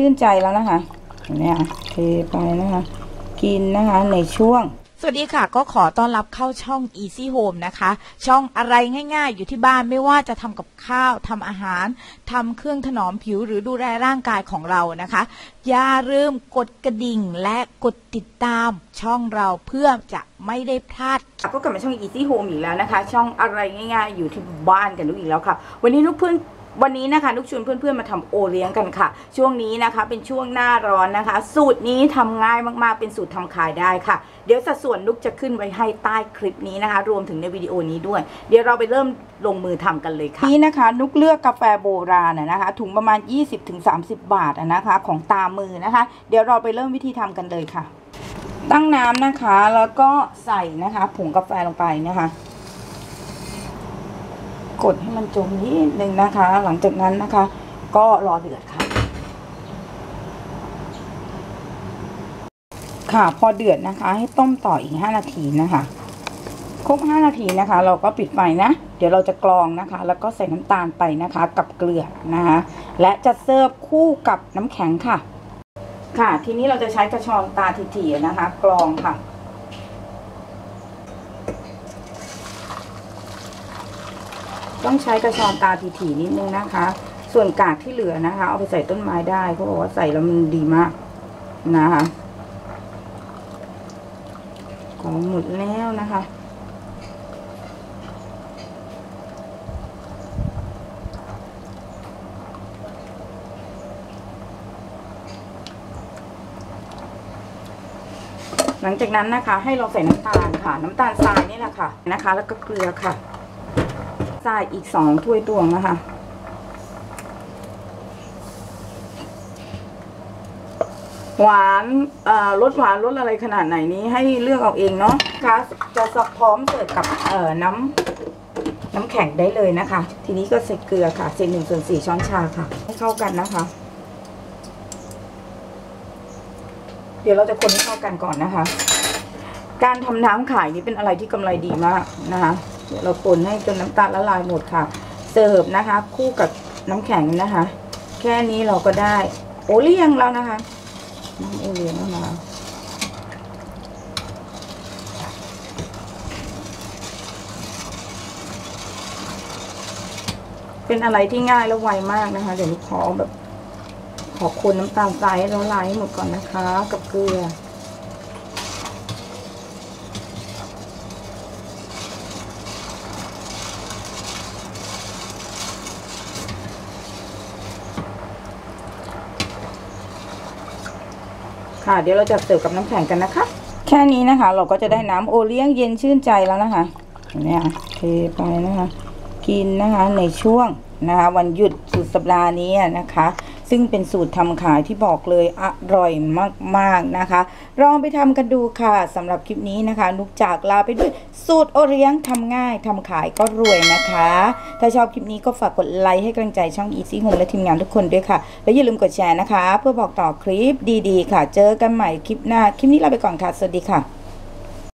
ชื่นใจแล้วนะคะเห็นไหมคะเทไปนะคะ กินนะคะในช่วงสวัสดีค่ะก็ขอต้อนรับเข้าช่อง Easy Home นะคะ ช่องอะไรง่ายๆ อยู่ที่บ้านไม่ว่าจะทำกับข้าวทำอาหารทำเครื่องถนอมผิวหรือดูแลร่างกายของเรานะคะ อย่าลืมกดกระดิ่งและกดติดตามช่องเราเพื่อจะไม่ได้พลาด ก็กลับมาช่อง Easy Home อีกแล้วนะคะ ช่องอะไรง่ายๆ อยู่ที่บ้านกันนุกอีกแล้วค่ะ วันนี้นุกเพื่อน วันนี้นะคะนุกชวนเพื่อนๆมาทำโอเลี้ยงกันค่ะ ช่วงนี้นะคะเป็นช่วงหน้าร้อนนะคะ สูตรนี้ทำง่ายมากๆเป็นสูตรทำขายได้ค่ะ เดี๋ยวสัดส่วนนุกจะขึ้นไว้ให้ใต้คลิปนี้นะคะ รวมถึงในวิดีโอนี้ด้วย เดี๋ยวเราไปเริ่มลงมือทำกันเลยค่ะนี่นะคะ นุกเลือกกาแฟโบราณนะคะ ถุงประมาณ 20-30 บาทนะคะ ของตามือนะคะ เดี๋ยวเราไปเริ่มวิธีทำกันเลยค่ะ ตั้งน้ำนะคะแล้วก็ใส่นะคะผงกาแฟลงไปนะคะ กดให้มันจมนิดนึงนะคะ หลังจากนั้นนะคะ ก็รอเดือดค่ะ ค่ะพอเดือดนะคะ ให้ต้มต่ออีก 5 นาทีนะคะครบ 5 นาทีนะคะ เราก็ปิดไฟนะ เดี๋ยวเราจะกรองนะคะ แล้วก็ใส่น้ำตาลไปนะคะ กับเกลือนะคะ และจะเสิร์ฟคู่กับน้ำแข็งค่ะ ค่ะ ทีนี้เราจะใช้กระชอนตาถี่ๆนะคะ กรองค่ะ ต้องใช้กระชอนตาถี่ๆนิดนึงนะคะ ส่วนกากที่เหลือนะคะ เอาไปใส่ต้นไม้ได้เขาบอกว่าใส่แล้วมันดีมากนะคะของหมดแล้วนะคะหลังจากนั้นนะคะให้เราใส่น้ำตาลค่ะ น้ำตาลทรายนี่แหละค่ะนะคะ แล้วก็เกลือค่ะ ทรายอีกสองถ้วยตวงนะคะ หวานรสหวานรสอะไรขนาดไหนนี้ให้เลือกเอาเองเนาะคะจะสับพร้อมเสิร์ฟกับน้ำน้ำแข็งได้เลยนะคะ ทีนี้ก็ใส่เกลือค่ะเศษหนึ่งส่วนสี่ช้อนชาค่ะ ให้เข้ากันนะคะ เดี๋ยวเราจะคนให้เข้ากันก่อนนะคะ การทำน้ำขายนี่เป็นอะไรที่กำไรดีมากนะคะเดี๋ยวเราคนให้จนน้ำตาลละลายหมดค่ะ เสิร์ฟนะคะ คู่กับน้ำแข็งนะคะ แค่นี้เราก็ได้โอเลี้ยงแล้วนะคะน้ำโอเลี้ยงแล้วนะคะเป็นอะไรที่ง่ายและไวมากนะคะ เดี๋ยวขอแบบ ขอคนน้ำตาลทรายละลายให้หมดก่อนนะคะ กับเกลือ ค่ะ เดี๋ยวเราจะเสิร์ฟกับน้ำแข็งกันนะคะ แค่นี้นะคะ เราก็จะได้น้ำโอเลี้ยงเย็นชื่นใจแล้วนะคะเนี่ยคะเทไปนะคะ กินนะคะในช่วงนะคะ วันหยุดสุดสัปดาห์นี้นะคะ ซึ่งเป็นสูตรทำขายที่บอกเลยอร่อยมากๆนะคะ ลองไปทำกันดูค่ะสำหรับคลิปนี้นะคะนุกจากลาไปด้วยสูตรโอเลี้ยงทำง่ายทำขายก็รวยนะคะ ถ้าชอบคลิปนี้ก็ฝากกดไลค์ให้กำลังใจช่อง Easy Home และทีมงานทุกคนด้วยค่ะ และอย่าลืมกดแชร์นะคะ เพื่อบอกต่อคลิปดีๆ ค่ะ เจอกันใหม่คลิปหน้า คลิปนี้ลาไปก่อนค่ะ สวัสดีค่ะ